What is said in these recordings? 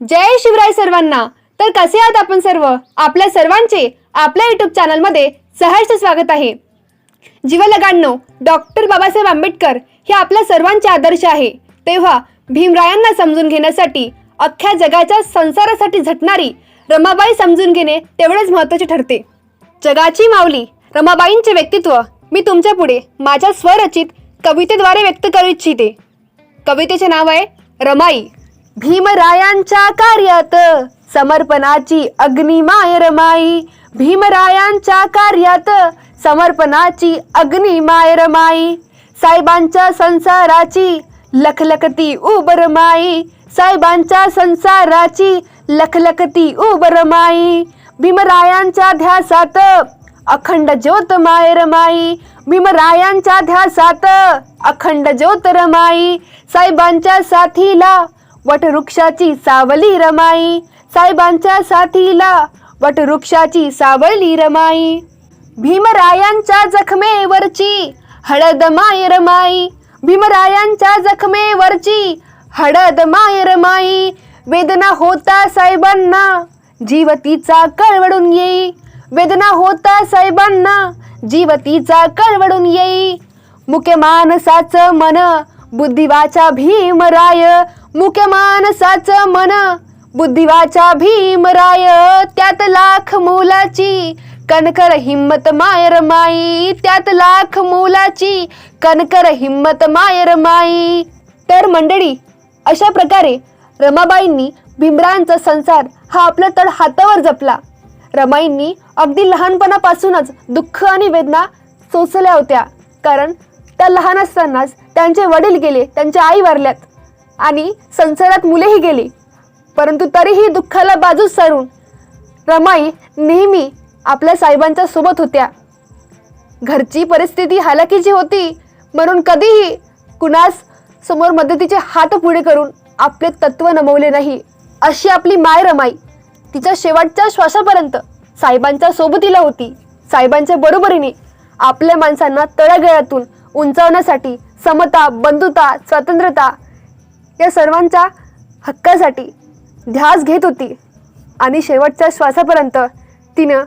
जय शिवराय सर्वांना. तर कसे आहात आपण सर्व? आपल्या सर्वांचे आपल्या युट्यूब चॅनलमध्ये सहर्ष स्वागत आहे. जीवलगांनो डॉक्टर बाबासाहेब आंबेडकर हे आपल्या सर्वांचे आदर्श आहे. तेव्हा भीमरायांना समजून घेण्यासाठी अख्ख्या जगाच्या संसारासाठी झटणारी रमाबाई समजून घेणे तेवढेच महत्त्वाचे ठरते. जगाची माऊली रमाबाईंचे व्यक्तित्व मी तुमच्यापुढे माझ्या स्वरचित कवितेद्वारे व्यक्त करू इच्छिते. कवितेचे नाव आहे रमाई. भीमरायांच्या कार्यात समर्पणाची अग्निमाय रमाई भीमरायांच्या कार्यात समर्पणाची अग्निमाय रमाई साहेबांच्या संसाराची लखलखती उबर माई साहेबांच्या संसाराची लखलखती उबर माई भीमरायांच्या ध्यासात अखंड ज्योत माय रमाई भीमरायांच्या ध्यासात अखंड ज्योत रमाई. साहेबांच्या साथीला वटवृक्षाची सावली रमाई. साहेबांच्या साथीला वटवृक्षाची सावली रमाई. भीमरायांच्या जखमेवरची हळद माय रमाई. भीमरायांच्या जखमेवरची हळद माय रमाई. वेदना होता साहेबांना जीवतीचा कळवडून येई. वेदना होता साहेबांना जीवतीचा कळवडून येई. मुख्य माणसाचं मन बुद्धिवाचा भीमराय मुख्य माणसाचं मन. बुद्धिवाचा भीमराय त्यात लाख मोलाची. कणकर हिम्मत मायर माई त्यात लाख मोलाची. कणकर हिम्मत मायर माई. तर मंडळी अशा प्रकारे रमाबाईंनी भीमरायांचा संसार हा आपला तळ हातावर जपला. रमाईंनी अगदी लहानपणापासूनच दुःख आणि वेदना सोसल्या होत्या. कारण त्या लहान असतानाच त्यांचे वडील गेले त्यांच्या आई वारल्यात. आणि संसारात मुलेही गेली. परंतु तरीही दुःखाला बाजू सारून रमाई नेहमी आपल्या साहेबांच्या सोबत होत्या. घरची परिस्थिती हालाकीची होती म्हणून कधीही कुणास समोर मदतीचे हात पुढे करून आपले तत्व नमवले नाही अशी आपली माय रमाई तिच्या शेवटच्या श्वासापर्यंत साहेबांच्या सोबतीला होती. साहेबांच्या बरोबरीने आपल्या माणसांना तळागळातून उंचावण्यासाठी समता बंधुता स्वतंत्रता या सर्वांच्या हक्कासाठी ध्यास घेत होती. आणि शेवटच्या श्वासापर्यंत तिनं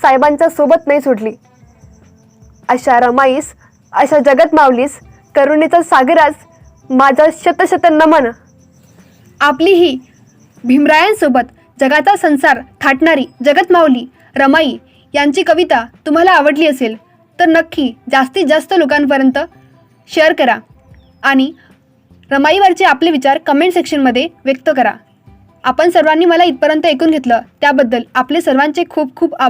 साहेबांच्या सोबत नाही सोडली. अशा रमाईस अशा जगत मावलीस करुणेचा सागरास माझा शतशत नमन आपली ही भीमरायांसोबत जगाचा संसार थाटणारी जगत माऊली रमाई यांची कविता तुम्हाला आवडली असेल. तर नक्की जास्तीत जास्त लोकांपर्यंत शेअर करा. आणि रमाईवरचे आपले विचार कमेंट सेक्शनमध्ये व्यक्त करा. आपण सर्वांनी मला इथपर्यंत ऐकून घेतलं त्याबद्दल आपले सर्वांचे खूप खूप आभार.